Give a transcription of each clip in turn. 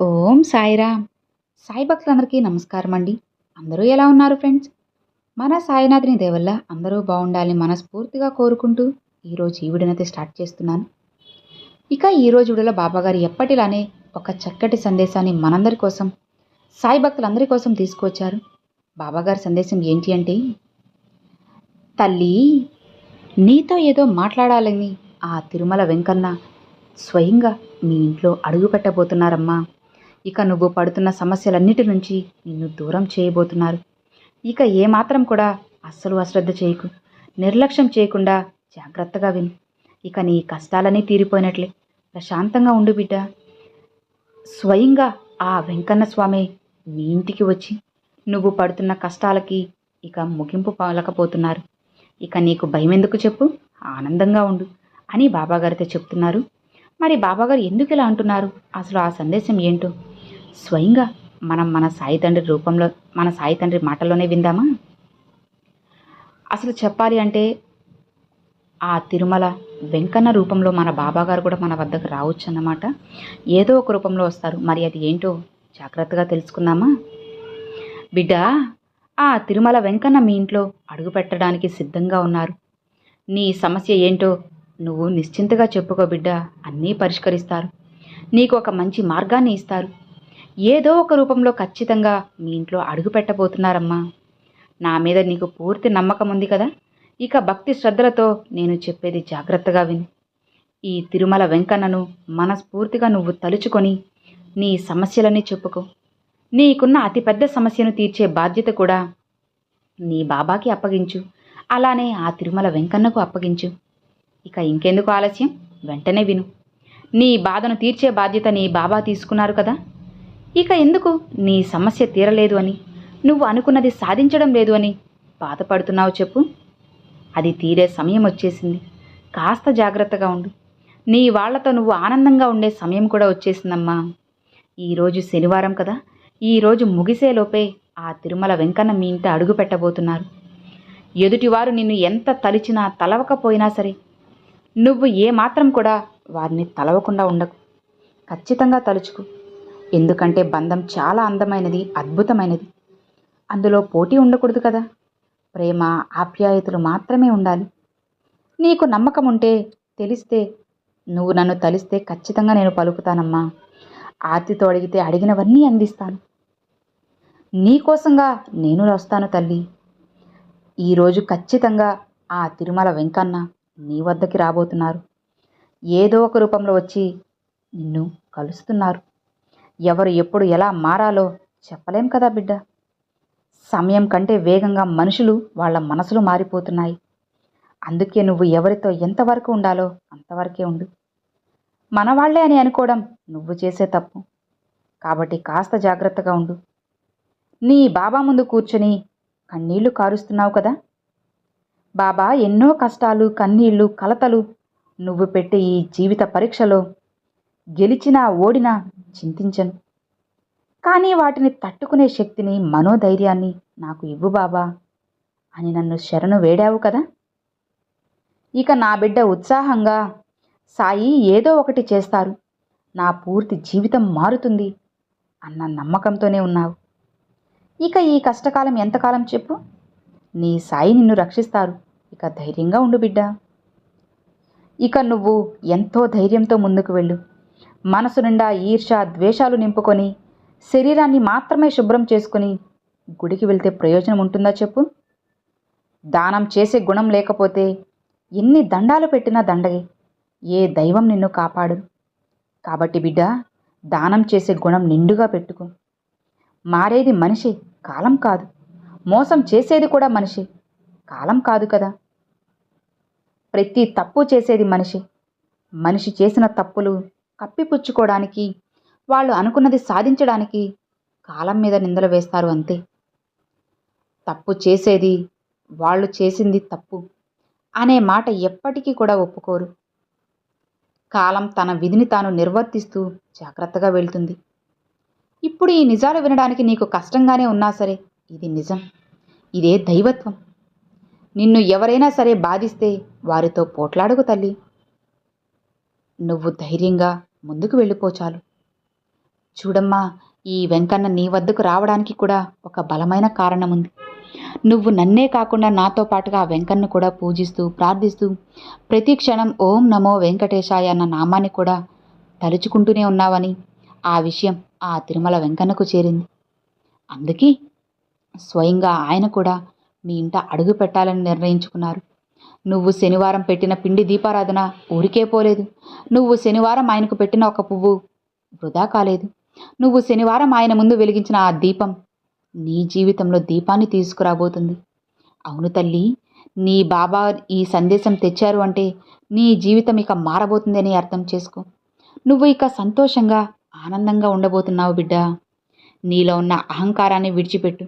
ఓం సాయిరామ్. సాయి భక్తులందరికీ నమస్కారం అండి. అందరూ ఎలా ఉన్నారు ఫ్రెండ్స్? మన సాయినాథుని దేవల్ల అందరూ బాగుండాలని మనస్ఫూర్తిగా కోరుకుంటూ ఈరోజు ఈ విడనైతే స్టార్ట్ చేస్తున్నాను. ఇక ఈరోజు వీడియోలో బాబాగారు ఎప్పటిలానే ఒక చక్కటి సందేశాన్ని మనందరి కోసం సాయి భక్తులందరి కోసం తీసుకొచ్చారు బాబాగారి సందేశం ఏంటి అంటే తల్లి నీతో ఏదో మాట్లాడాలని ఆ తిరుమల వెంకన్న స్వయంగా మీ ఇంట్లో అడుగు పెట్టబోతున్నారమ్మా. ఇక నువ్వు పడుతున్న సమస్యలన్నిటి నుంచి నిన్ను దూరం చేయబోతున్నారు. ఇక ఏమాత్రం కూడా అస్సలు అశ్రద్ధ చేయకు. నిర్లక్ష్యం చేయకుండా జాగ్రత్తగా విను. ఇక నీ కష్టాలన్నీ తీరిపోయినట్లే. ప్రశాంతంగా ఉండు బిడ్డ. స్వయంగా ఆ వెంకన్న స్వామి మీ ఇంటికి వచ్చి నువ్వు పడుతున్న కష్టాలకి ఇక ముగింపు పలకపోతున్నారు. ఇక నీకు భయం ఎందుకు చెప్పు? ఆనందంగా ఉండు అని బాబాగారితో చెప్తున్నారు. మరి బాబాగారు ఎందుకు ఇలా అంటున్నారు? అసలు ఆ సందేశం ఏంటో? స్వయంగా మనం మన సాయి తండ్రి రూపంలో మన సాయి తండ్రి మాటల్లోనే విందామా? అసలు చెప్పాలి అంటే ఆ తిరుమల వెంకన్న రూపంలో మన బాబాగారు కూడా మన వద్దకు రావచ్చు అన్నమాట ఏదో ఒక రూపంలో వస్తారు. మరి అది ఏంటో జాగ్రత్తగా తెలుసుకుందామా? బిడ్డ ఆ తిరుమల వెంకన్న మీ ఇంట్లో అడుగు పెట్టడానికి సిద్ధంగా ఉన్నారు. నీ సమస్య ఏంటో నువ్వు నిశ్చింతగా చెప్పుకో బిడ్డ. అన్నీ పరిష్కరిస్తారు. నీకు ఒక మంచి మార్గాన్ని ఇస్తారు. ఏదో ఒక రూపంలో ఖచ్చితంగా మీ ఇంట్లో అడుగు పెట్టబోతున్నారమ్మా. నా మీద నీకు పూర్తి నమ్మకం ఉంది కదా? ఇక భక్తి శ్రద్ధలతో నేను చెప్పేది జాగ్రత్తగా విను. ఈ తిరుమల వెంకన్నను మనస్ఫూర్తిగా నువ్వు తలుచుకొని నీ సమస్యలన్నీ చెప్పుకో. నీకున్న అతిపెద్ద సమస్యను తీర్చే బాధ్యత కూడా నీ బాబాకి అప్పగించు. అలానే ఆ తిరుమల వెంకన్నకు అప్పగించు. ఇక ఇంకెందుకు ఆలస్యం? వెంటనే విను. నీ బాధను తీర్చే బాధ్యత నీ బాబా తీసుకున్నారు కదా? ఇక ఎందుకు? నీ సమస్య తీరలేదు అని. నువ్వు అనుకున్నది సాధించడం లేదు అని. బాధపడుతున్నావు చెప్పు. అది తీరే సమయం వచ్చేసింది. కాస్త జాగ్రత్తగా ఉండు. నీ వాళ్ళతో నువ్వు ఆనందంగా ఉండే సమయం కూడా వచ్చేసిందమ్మా. ఈరోజు శనివారం కదా. ఈరోజు ముగిసేలోపే ఆ తిరుమల వెంకన్న మీ ఇంట అడుగు పెట్టబోతున్నారు. ఎదుటివారు నిన్ను ఎంత తలిచినా తలవకపోయినా సరే నువ్వు ఏమాత్రం కూడా వారిని తలవకుండా ఉండకు. ఖచ్చితంగా తలుచుకు. ఎందుకంటే బంధం చాలా అందమైనది అద్భుతమైనది. అందులో పోటీ ఉండకూడదు కదా. ప్రేమ ఆప్యాయతలు మాత్రమే ఉండాలి. నీకు నమ్మకం ఉంటే తెలిస్తే నువ్వు నన్ను తలిస్తే ఖచ్చితంగా నేను పలుకుతానమ్మా. ఆర్తితో అడిగితే అడిగినవన్నీ అందిస్తాను. నీకోసంగా నేను వస్తాను తల్లి. ఈరోజు ఖచ్చితంగా ఆ తిరుమల వెంకన్న నీ వద్దకి రాబోతున్నారు. ఏదో ఒక రూపంలో వచ్చి నిన్ను కలుస్తున్నారు. ఎవరు ఎప్పుడు ఎలా మారాలో చెప్పలేం కదా బిడ్డ. సమయం కంటే వేగంగా మనుషులు వాళ్ళ మనసులు మారిపోతున్నాయి. అందుకే నువ్వు ఎవరితో ఎంతవరకు ఉండాలో అంతవరకే ఉండు. మనవాళ్ళే అని అనుకోవడం నువ్వు చేసే తప్పు. కాబట్టి కాస్త జాగ్రత్తగా ఉండు. నీ బాబా ముందు కూర్చొని కన్నీళ్ళు కారుస్తున్నావు కదా. బాబా ఎన్నో కష్టాలు కన్నీళ్ళు కలతలు నువ్వు పెట్టే ఈ జీవిత పరీక్షలో గెలిచినా ఓడినా చింతించను. కానీ వాటిని తట్టుకునే శక్తిని మనోధైర్యాన్ని నాకు ఇవ్వు బాబా. అని నన్ను శరణు వేడావు కదా? ఇక నా బిడ్డ ఉత్సాహంగా సాయి ఏదో ఒకటి చేస్తారు. నా పూర్తి జీవితం మారుతుంది అన్న నమ్మకంతోనే ఉన్నావు. ఇక ఈ కష్టకాలం ఎంతకాలం చెప్పు? నీ సాయి నిన్ను రక్షిస్తారు. ఇక ధైర్యంగా ఉండు బిడ్డ. ఇక నువ్వు ఎంతో ధైర్యంతో ముందుకు వెళ్ళు. మనసు నిండా ఈర్ష ద్వేషాలు నింపుకొని శరీరాన్ని మాత్రమే శుభ్రం చేసుకుని గుడికి వెళ్తే ప్రయోజనం ఉంటుందా చెప్పు? దానం చేసే గుణం లేకపోతే ఎన్ని దండాలు పెట్టినా దండగే. ఏ దైవం నిన్ను కాపాడు? కాబట్టి బిడ్డ దానం చేసే గుణం నిండుగా పెట్టుకో. మారేది మనిషి కాలం కాదు. మోసం చేసేది కూడా మనిషి కాలం కాదు కదా. ప్రతి తప్పు చేసేది మనిషి. మనిషి చేసిన తప్పులు కప్పిపుచ్చుకోవడానికి వాళ్ళు అనుకున్నది సాధించడానికి కాలం మీద నిందలు వేస్తారు అంతే. తప్పు చేసేది వాళ్ళు చేసింది తప్పు అనే మాట ఎప్పటికీ కూడా ఒప్పుకోరు. కాలం తన విధిని తాను నిర్వర్తిస్తూ జాగ్రత్తగా వెళ్తుంది. ఇప్పుడు ఈ నిజాలు వినడానికి నీకు కష్టంగానే ఉన్నా సరే ఇది నిజం. ఇదే దైవత్వం. నిన్ను ఎవరైనా సరే బాధిస్తే వారితో పోట్లాడుకు తల్లి. నువ్వు ధైర్యంగా ముందుకు వెళ్ళిపో చాలు. చూడమ్మా ఈ వెంకన్న నీ వద్దకు రావడానికి కూడా ఒక బలమైన కారణం ఉంది నువ్వు నన్నే కాకుండా నాతో పాటుగా ఆ వెంకన్న కూడా పూజిస్తూ ప్రార్థిస్తూ ప్రతి క్షణం ఓం నమో వెంకటేశాయ అన్న నామాన్ని కూడా తలుచుకుంటూనే ఉన్నావని ఆ విషయం ఆ తిరుమల వెంకన్నకు చేరింది. అందుకే స్వయంగా ఆయన కూడా మీ ఇంట అడుగు పెట్టాలని నిర్ణయించుకున్నారు. నువ్వు శనివారం పెట్టిన పిండి దీపారాధన ఊరికే పోలేదు. నువ్వు శనివారం ఆయనకు పెట్టిన ఒక పువ్వు వృధా కాలేదు. నువ్వు శనివారం ఆయన ముందు వెలిగించిన ఆ దీపం నీ జీవితంలో దీపాన్ని తీసుకురాబోతుంది. అవును తల్లి నీ బాబా ఈ సందేశం తెచ్చారు అంటే నీ జీవితం ఇక మారబోతుందని అర్థం చేసుకో. నువ్వు ఇక సంతోషంగా ఆనందంగా ఉండబోతున్నావు బిడ్డ. నీలో ఉన్న అహంకారాన్ని విడిచిపెట్టు.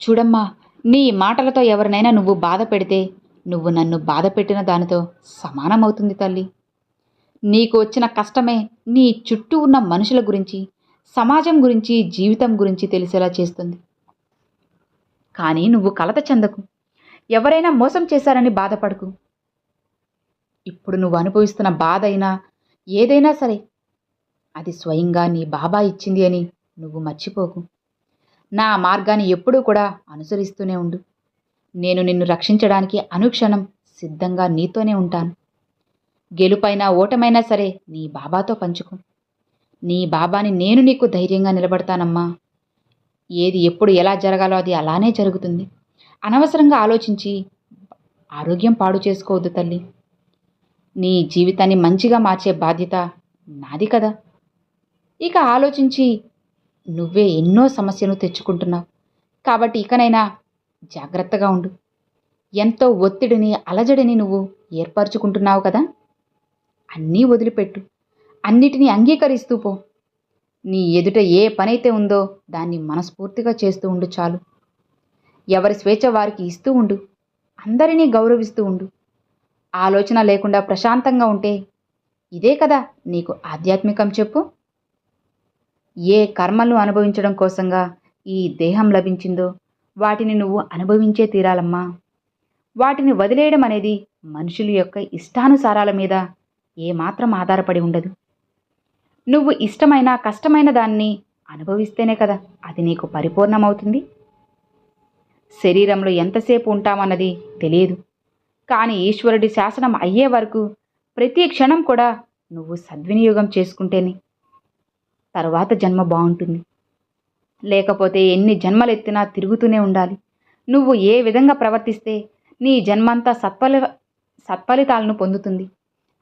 చూడమ్మా నీ మాటలతో ఎవరినైనా నువ్వు బాధ పెడితే నువ్వు నన్ను బాధ పెట్టిన దానితో సమానమవుతుంది తల్లి. నీకు వచ్చిన కష్టమే నీ చుట్టూ ఉన్న మనుషుల గురించి సమాజం గురించి జీవితం గురించి తెలిసేలా చేస్తుంది. కానీ నువ్వు కలత చెందకు. ఎవరైనా మోసం చేశారని బాధపడకు. ఇప్పుడు నువ్వు అనుభవిస్తున్న బాధ అయినా ఏదైనా సరే అది స్వయంగా నీ బాబా ఇచ్చింది అని నువ్వు మర్చిపోకు. నా మార్గాన్ని ఎప్పుడూ కూడా అనుసరిస్తూనే ఉండు. నేను నిన్ను రక్షించడానికి అనుక్షణం సిద్ధంగా నీతోనే ఉంటాను. గెలుపైనా ఓటమైనా సరే నీ బాబాతో పంచుకో. నీ బాబాని నేను నీకు ధైర్యంగా నిలబడతానమ్మా. ఏది ఎప్పుడు ఎలా జరగాలో అది అలానే జరుగుతుంది. అనవసరంగా ఆలోచించి ఆరోగ్యం పాడు చేసుకోవద్దు తల్లి. నీ జీవితాన్ని మంచిగా మార్చే బాధ్యత నాది కదా. ఇక ఆలోచించి నువ్వే ఎన్నో సమస్యలు తెచ్చుకుంటున్నావు. కాబట్టి ఇకనైనా జాగ్రత్తగా ఉండు. ఎంతో ఒత్తిడిని అలజడిని నువ్వు ఏర్పరచుకుంటున్నావు కదా? అన్నీ వదిలిపెట్టు. అన్నిటినీ అంగీకరిస్తూ పో. నీ ఎదుట ఏ పనైతే ఉందో దాన్ని మనస్ఫూర్తిగా చేస్తూ ఉండు చాలు. ఎవరి స్వేచ్ఛ వారికి ఇస్తూ ఉండు. అందరినీ గౌరవిస్తూ ఉండు. ఆలోచన లేకుండా ప్రశాంతంగా ఉంటే ఇదే కదా నీకు ఆధ్యాత్మికం చెప్పు. ఏ కర్మలు అనుభవించడం కోసంగా ఈ దేహం లభించిందో వాటిని నువ్వు అనుభవించే తీరాలమ్మా. వాటిని వదిలేయడం అనేది మనుషుల యొక్క ఇష్టానుసారాల మీద ఏమాత్రం ఆధారపడి ఉండదు. నువ్వు ఇష్టమైన కష్టమైన దాన్ని అనుభవిస్తేనే కదా అది నీకు పరిపూర్ణమవుతుంది. శరీరంలో ఎంతసేపు ఉంటామన్నది తెలియదు. కానీ ఈశ్వరుడి శాసనం అయ్యే వరకు ప్రతి క్షణం కూడా నువ్వు సద్వినియోగం చేసుకుంటేనే. తర్వాత జన్మ బాగుంటుంది. లేకపోతే ఎన్ని జన్మలెత్తినా తిరుగుతూనే ఉండాలి. నువ్వు ఏ విధంగా ప్రవర్తిస్తే నీ జన్మంతా సత్ఫలి సత్ఫలితాలను పొందుతుంది.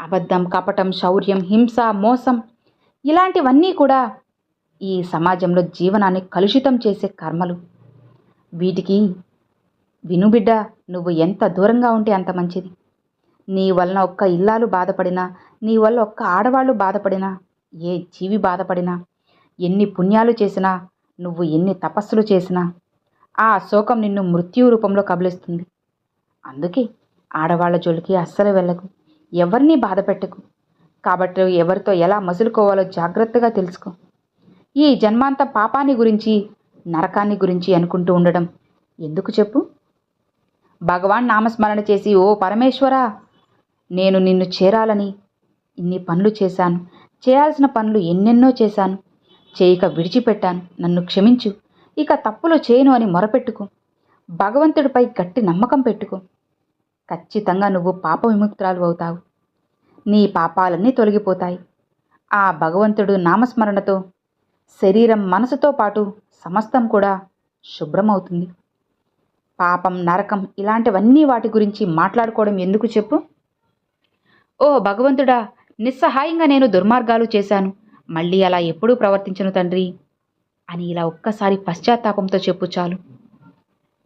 అబద్ధం కపటం శౌర్యం హింస మోసం ఇలాంటివన్నీ కూడా ఈ సమాజంలో జీవనాన్ని కలుషితం చేసే కర్మలు. వీటికి వినుబిడ్డ నువ్వు ఎంత దూరంగా ఉంటే అంత మంచిది. నీ వలన ఒక్క ఇల్లాలు బాధపడినా నీ వల్ల ఒక్క ఆడవాళ్ళు బాధపడినా ఏ జీవి బాధపడినా ఎన్ని పుణ్యాలు చేసినా నువ్వు ఎన్ని తపస్సులు చేసినా ఆ శోకం నిన్ను మృత్యు రూపంలో కబలిస్తుంది. అందుకే ఆడవాళ్ళ జోలికి అస్సలు వెళ్ళకు. ఎవరిని బాధ పెట్టకు. కాబట్టి ఎవరితో ఎలా మసులుకోవాలో జాగ్రత్తగా తెలుసుకో. ఈ జన్మాంత పాపాన్ని గురించి నరకాన్ని గురించి అనుకుంటూ ఉండడం ఎందుకు చెప్పు? భగవాన్ నామస్మరణ చేసి ఓ పరమేశ్వరా నేను నిన్ను చేరాలని ఇన్ని పనులు చేశాను. చేయాల్సిన పనులు ఎన్నెన్నో చేశాను. చేయక విడిచిపెట్టాను. నన్ను క్షమించు. ఇక తప్పులు చేయను అని మొరపెట్టుకో. భగవంతుడిపై గట్టి నమ్మకం పెట్టుకో. ఖచ్చితంగా నువ్వు పాప విముక్తురాలు అవుతావు. నీ పాపాలన్నీ తొలగిపోతాయి. ఆ భగవంతుడు నామస్మరణతో శరీరం మనసుతో పాటు సమస్తం కూడా శుభ్రమవుతుంది. పాపం నరకం ఇలాంటివన్నీ వాటి గురించి మాట్లాడుకోవడం ఎందుకు చెప్పు? ఓ భగవంతుడా నిస్సహాయంగా నేను దుర్మార్గాలు చేశాను. మళ్ళీ అలా ఎప్పుడూ ప్రవర్తించను తండ్రి. అని ఇలా ఒక్కసారి పశ్చాత్తాపంతో చెప్పు చాలు.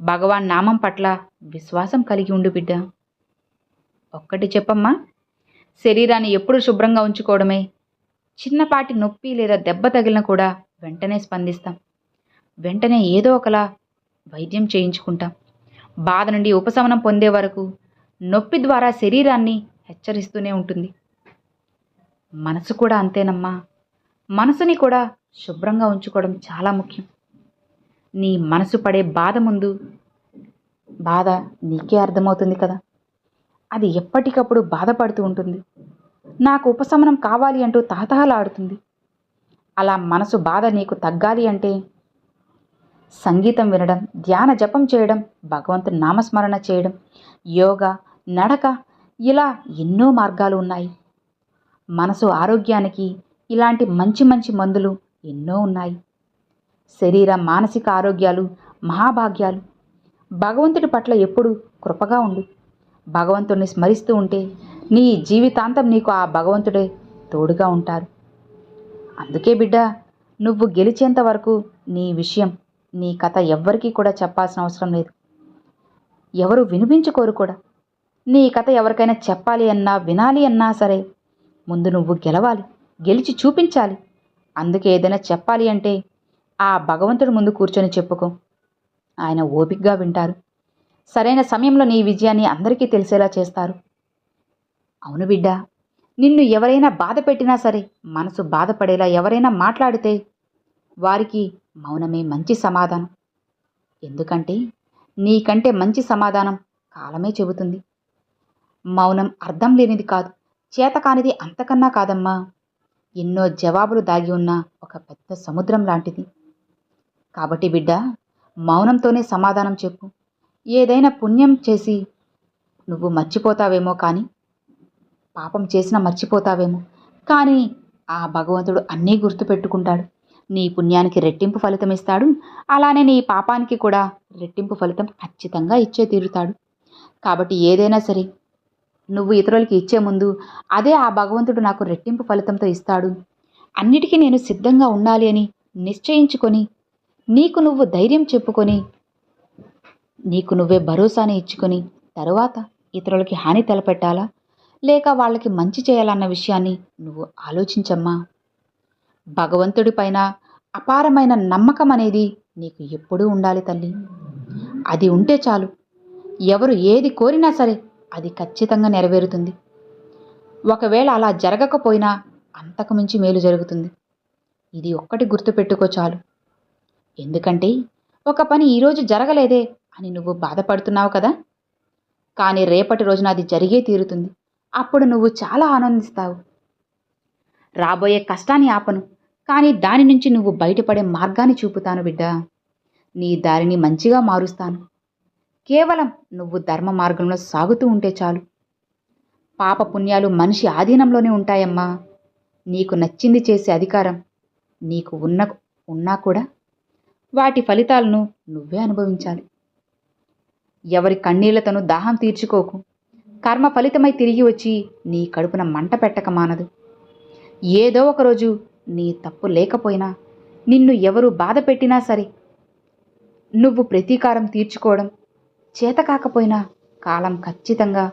భగవాన్ నామం పట్ల విశ్వాసం కలిగి ఉండు బిడ్డ. ఒక్కటి చెప్పమ్మా. శరీరాన్ని ఎప్పుడు శుభ్రంగా ఉంచుకోవడమే. చిన్నపాటి నొప్పి లేదా దెబ్బ తగిలిన కూడా వెంటనే స్పందిస్తాం. వెంటనే ఏదో ఒకలా వైద్యం చేయించుకుంటాం. బాధ నుండి ఉపశమనం పొందే వరకు నొప్పి ద్వారా శరీరాన్ని హెచ్చరిస్తూనే ఉంటుంది. మనసు కూడా అంతేనమ్మా. మనసుని కూడా శుభ్రంగా ఉంచుకోవడం చాలా ముఖ్యం. నీ మనసు పడే బాధ ముందు బాధ నీకే అర్థమవుతుంది కదా. అది ఎప్పటికప్పుడు బాధపడుతూ ఉంటుంది. నాకు ఉపశమనం కావాలి అంటూ తహతహలాడుతుంది. అలా మనసు బాధ నీకు తగ్గాలి అంటే సంగీతం వినడం ధ్యాన జపం చేయడం భగవంతుని నామస్మరణ చేయడం యోగా నడక ఇలా ఎన్నో మార్గాలు ఉన్నాయి. మనసు ఆరోగ్యానికి ఇలాంటి మంచి మంచి మందులు ఎన్నో ఉన్నాయి. శరీర మానసిక ఆరోగ్యాలు మహాభాగ్యాలు. భగవంతుడి పట్ల ఎప్పుడు కృపగా ఉండు. భగవంతుడిని స్మరిస్తూ ఉంటే నీ జీవితాంతం నీకు ఆ భగవంతుడే తోడుగా ఉంటారు. అందుకే బిడ్డ నువ్వు గెలిచేంత వరకు నీ విషయం నీ కథ ఎవ్వరికీ కూడా చెప్పాల్సిన అవసరం లేదు. ఎవరు వినిపించుకోరు కూడా. నీ కథ ఎవరికైనా చెప్పాలి అన్నా వినాలి అన్నా సరే ముందు నువ్వు గెలవాలి గెలిచి చూపించాలి. అందుకే ఏదైనా చెప్పాలి అంటే ఆ భగవంతుడి ముందు కూర్చొని చెప్పుకో. ఆయన ఓపికగా వింటారు. సరైన సమయంలో నీ విజయాన్ని అందరికీ తెలిసేలా చేస్తారు. అవును బిడ్డ నిన్ను ఎవరైనా బాధ పెట్టినా సరే మనసు బాధపడేలా ఎవరైనా మాట్లాడితే వారికి మౌనమే మంచి సమాధానం. ఎందుకంటే నీకంటే మంచి సమాధానం కాలమే చెబుతుంది. మౌనం అర్థం లేనిది కాదు. చేతకానిది అంతకన్నా కాదమ్మా. ఎన్నో జవాబులు దాగి ఉన్న ఒక పెద్ద సముద్రం లాంటిది. కాబట్టి బిడ్డ మౌనంతోనే సమాధానం చెప్పు. ఏదైనా పుణ్యం చేసి నువ్వు మర్చిపోతావేమో కానీ పాపం చేసినా మర్చిపోతావేమో. కానీ ఆ భగవంతుడు అన్నీ గుర్తుపెట్టుకుంటాడు. నీ పుణ్యానికి రెట్టింపు ఫలితం ఇస్తాడు. అలానే నీ పాపానికి కూడా రెట్టింపు ఫలితం ఖచ్చితంగా ఇచ్చే తీరుతాడు కాబట్టి ఏదైనా సరే నువ్వు ఇతరులకి ఇచ్చే ముందు అదే ఆ భగవంతుడు నాకు రెట్టింపు ఫలితంతో ఇస్తాడు. అన్నిటికీ నేను సిద్ధంగా ఉండాలి అని నిశ్చయించుకొని నీకు నువ్వు ధైర్యం చెప్పుకొని నీకు నువ్వే భరోసాని ఇచ్చుకొని తరువాత ఇతరులకి హాని తలపెట్టాలా? లేక వాళ్ళకి మంచి చేయాలన్న విషయాన్ని నువ్వు ఆలోచించమ్మా. భగవంతుడి పైన అపారమైన నమ్మకం అనేది నీకు ఎప్పుడూ ఉండాలి తల్లి. అది ఉంటే చాలు. ఎవరు ఏది కోరినా సరే అది ఖచ్చితంగా నెరవేరుతుంది. ఒకవేళ అలా జరగకపోయినా అంతకుమించి మేలు జరుగుతుంది. ఇది ఒక్కటి గుర్తుపెట్టుకో చాలు. ఎందుకంటే ఒక పని ఈరోజు జరగలేదే అని నువ్వు బాధపడుతున్నావు కదా? కానీ రేపటి రోజున అది జరిగే తీరుతుంది. అప్పుడు నువ్వు చాలా ఆనందిస్తావు. రాబోయే కష్టాన్ని ఆపను కానీ దాని నుంచి నువ్వు బయటపడే మార్గాన్ని చూపుతాను బిడ్డ. నీ దారిని మంచిగా మారుస్తాను. కేవలం నువ్వు ధర్మ మార్గంలో సాగుతూ ఉంటే చాలు. పాప పుణ్యాలు మనిషి ఆధీనంలోనే ఉంటాయమ్మా. నీకు నచ్చింది చేసే అధికారం నీకు ఉన్న ఉన్నా కూడా వాటి ఫలితాలను నువ్వే అనుభవించాలి. ఎవరి కన్నీళ్ళతోనూ దాహం తీర్చుకోకు. కర్మ ఫలితమై తిరిగి వచ్చి నీ కడుపున మంట పెట్టక మానదు. ఏదో ఒకరోజు నీ తప్పు లేకపోయినా నిన్ను ఎవరు బాధ పెట్టినా సరే నువ్వు ప్రతీకారం తీర్చుకోవడం చేత కాకపోయినా కాలం ఖచ్చితంగా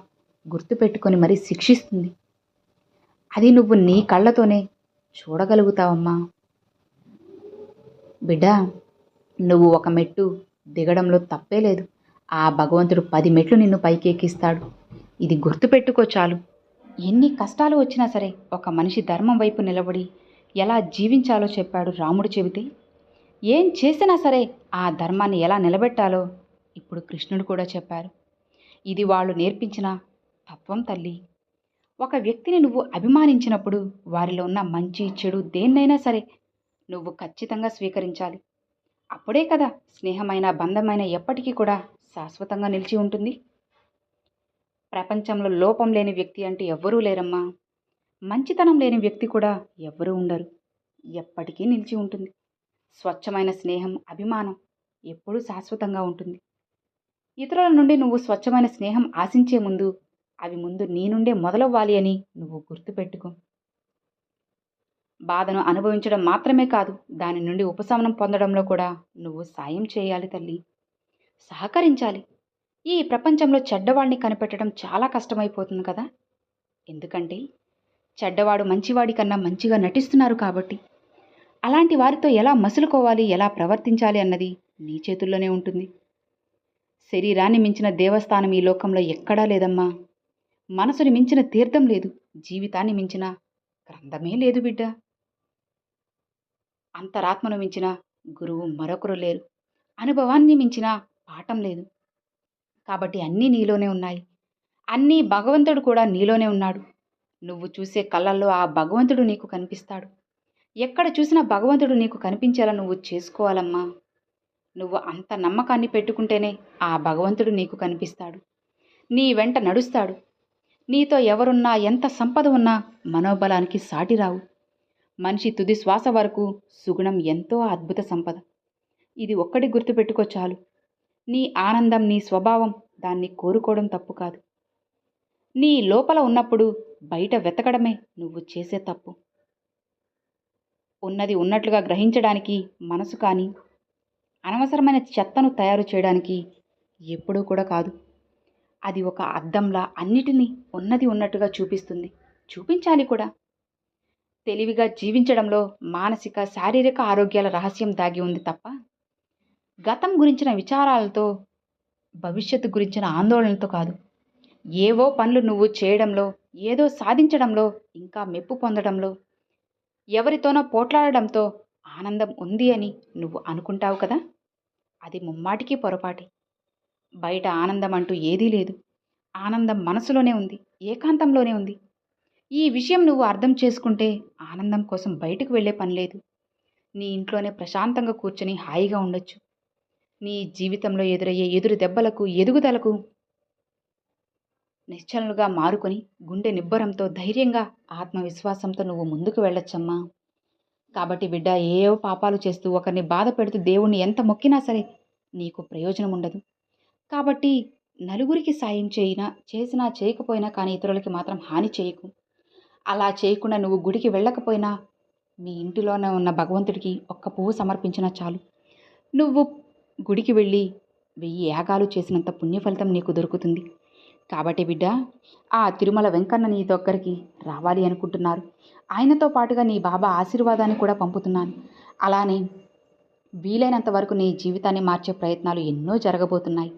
గుర్తుపెట్టుకొని మరీ శిక్షిస్తుంది. అది నువ్వు నీ కళ్ళతోనే చూడగలుగుతావమ్మా. బిడ్డ నువ్వు ఒక మెట్టు దిగడంలో తప్పే లేదు. ఆ భగవంతుడు పది మెట్లు నిన్ను పైకెక్కిస్తాడు. ఇది గుర్తుపెట్టుకో చాలు. ఎన్ని కష్టాలు వచ్చినా సరే ఒక మనిషి ధర్మం వైపు నిలబడి ఎలా జీవించాలో చెప్పాడు రాముడు చెబితే. ఏం చేసినా సరే ఆ ధర్మాన్ని ఎలా నిలబెట్టాలో ఇప్పుడు కృష్ణుడు కూడా చెప్పారు ఇది వాళ్ళు నేర్పించిన తత్వం తల్లి. ఒక వ్యక్తిని నువ్వు అభిమానించినప్పుడు వారిలో ఉన్న మంచి చెడు దేన్నైనా సరే నువ్వు ఖచ్చితంగా స్వీకరించాలి. అప్పుడే కదా స్నేహమైన బంధమైన ఎప్పటికీ కూడా శాశ్వతంగా నిలిచి ఉంటుంది. ప్రపంచంలో లోపం లేని వ్యక్తి అంటే ఎవ్వరూ లేరమ్మా. మంచితనం లేని వ్యక్తి కూడా ఎవ్వరూ ఉండరు. ఎప్పటికీ నిలిచి ఉంటుంది. స్వచ్ఛమైన స్నేహం అభిమానం ఎప్పుడూ శాశ్వతంగా ఉంటుంది. ఇతరుల నుండి నువ్వు స్వచ్ఛమైన స్నేహం ఆశించే ముందు అవి ముందు నీ నుండే మొదలవ్వాలి అని నువ్వు గుర్తుపెట్టుకో. బాధను అనుభవించడం మాత్రమే కాదు దాని నుండి ఉపశమనం పొందడంలో కూడా నువ్వు సాయం చేయాలి తల్లి. సహకరించాలి. ఈ ప్రపంచంలో చెడ్డవాడిని కనిపెట్టడం చాలా కష్టమైపోతుంది కదా? ఎందుకంటే చెడ్డవాడు మంచివాడి కన్నా మంచిగా నటిస్తున్నారు కాబట్టి. అలాంటి వారితో ఎలా మసులుకోవాలి ఎలా ప్రవర్తించాలి అన్నది నీ చేతుల్లోనే ఉంటుంది. శరీరాన్ని మించిన దేవస్థానం ఈ లోకంలో ఎక్కడా లేదమ్మా. మనసుని మించిన తీర్థం లేదు. జీవితాన్ని మించిన గ్రంథమే లేదు బిడ్డ. అంతరాత్మను మించిన గురువు మరొకరు లేరు. అనుభవాన్ని మించిన పాఠం లేదు. కాబట్టి అన్నీ నీలోనే ఉన్నాయి. అన్నీ భగవంతుడు కూడా నీలోనే ఉన్నాడు. నువ్వు చూసే కళ్ళల్లో ఆ భగవంతుడు నీకు కనిపిస్తాడు. ఎక్కడ చూసినా భగవంతుడు నీకు కనిపించేలా నువ్వు చేసుకోవాలమ్మా. నువ్వు అంత నమ్మకాన్ని పెట్టుకుంటేనే ఆ భగవంతుడు నీకు కనిపిస్తాడు. నీ వెంట నడుస్తాడు. నీతో ఎవరున్నా ఎంత సంపద ఉన్నా మనోబలానికి సాటిరావు మనిషి తుది శ్వాస వరకు సుగుణం ఎంతో అద్భుత సంపద. ఇది ఒక్కటి గుర్తుపెట్టుకో చాలు. నీ ఆనందం నీ స్వభావం దాన్ని కోరుకోవడం తప్పు కాదు. నీ లోపల ఉన్నప్పుడు బయట వెతకడమే నువ్వు చేసే తప్పు. ఉన్నది ఉన్నట్లుగా గ్రహించడానికి మనసు కానీ అనవసరమైన చెత్తను తయారు చేయడానికి ఎప్పుడూ కూడా కాదు. అది ఒక అద్దంలా అన్నిటినీ ఉన్నది ఉన్నట్టుగా చూపిస్తుంది. చూపించాలి కూడా. తెలివిగా జీవించడంలో మానసిక శారీరక ఆరోగ్యాల రహస్యం దాగి ఉంది తప్ప గతం గురించిన విచారాలతో భవిష్యత్తు గురించిన ఆందోళనతో కాదు. ఏవో పనులు నువ్వు చేయడంలో ఏదో సాధించడంలో ఇంకా మెప్పు పొందడంలో ఎవరితోనో పోట్లాడడంతో ఆనందం ఉంది అని నువ్వు అనుకుంటావు కదా? అది ముమ్మాటికి పొరపాటి. బయట ఆనందం అంటూ ఏదీ లేదు. ఆనందం మనసులోనే ఉంది ఏకాంతంలోనే ఉంది. ఈ విషయం నువ్వు అర్థం చేసుకుంటే ఆనందం కోసం బయటకు వెళ్ళే పని లేదు. నీ ఇంట్లోనే ప్రశాంతంగా కూర్చొని హాయిగా ఉండొచ్చు. నీ జీవితంలో ఎదురయ్యే ఎదురు దెబ్బలకు ఎదుగుదలకు నిశ్చలనుగా మారుకొని గుండె నిబ్బరంతో ధైర్యంగా ఆత్మవిశ్వాసంతో నువ్వు ముందుకు వెళ్ళొచ్చమ్మా. కాబట్టి బిడ్డ ఏవో పాపాలు చేస్తూ ఒకరిని బాధ పెడుతూ దేవుణ్ణి ఎంత మొక్కినా సరే నీకు ప్రయోజనం ఉండదు కాబట్టి నలుగురికి సాయం చేయినా చేసినా చేయకపోయినా కానీ ఇతరులకి మాత్రం హాని చేయకు. అలా చేయకుండా నువ్వు గుడికి వెళ్ళకపోయినా మీ ఇంటిలోనే ఉన్న భగవంతుడికి ఒక్క పువ్వు సమర్పించినా చాలు. నువ్వు గుడికి వెళ్ళి వెయ్యి యాగాలు చేసినంత పుణ్యఫలితం నీకు దొరుకుతుంది. కాబట్టి బిడ్డ ఆ తిరుమల వెంకన్న నీ దగ్గరికి రావాలి అనుకుంటున్నారు. ఆయనతో పాటుగా నీ బాబా ఆశీర్వాదాన్ని కూడా పంపుతున్నాను. అలానే వీలైనంత వరకు నీ జీవితాన్ని మార్చే ప్రయత్నాలు ఎన్నో జరగబోతున్నాయి.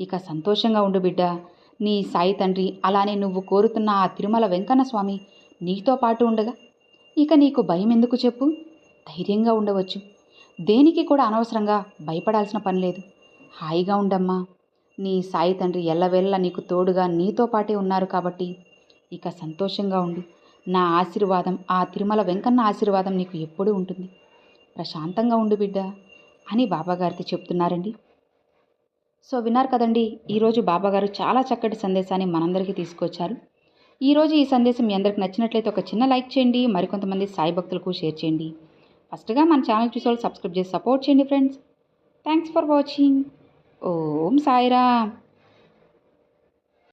ఇక సంతోషంగా ఉండు బిడ్డ. నీ సాయి తండ్రి అలానే నువ్వు కోరుతున్న ఆ తిరుమల వెంకన్న స్వామి నీతో పాటు ఉండగా. ఇక నీకు భయం ఎందుకు చెప్పు? ధైర్యంగా ఉండవచ్చు. దేనికి కూడా అనవసరంగా భయపడాల్సిన పని లేదు. హాయిగా ఉండమ్మా. నీ సాయి తండ్రి ఎల్లవేళ్ళ నీకు తోడుగా నీతో పాటే ఉన్నారు కాబట్టి ఇక సంతోషంగా ఉండు. నా ఆశీర్వాదం ఆ తిరుమల వెంకన్న ఆశీర్వాదం నీకు ఎప్పుడూ ఉంటుంది. ప్రశాంతంగా ఉండు బిడ్డ. అని బాబాగారికి చెప్తున్నారండి. సో విన్నారు కదండి ఈరోజు బాబాగారు చాలా చక్కటి సందేశాన్ని మనందరికీ తీసుకొచ్చారు. ఈరోజు ఈ సందేశం మీ అందరికి నచ్చినట్లయితే ఒక చిన్న లైక్ చేయండి మరికొంతమంది సాయి భక్తులకు షేర్ చేయండి. ఫస్ట్గా మన ఛానల్ చూసే వాళ్ళు సబ్స్క్రైబ్ చేసి సపోర్ట్ చేయండి friends. Thanks for watching. Om Sairam.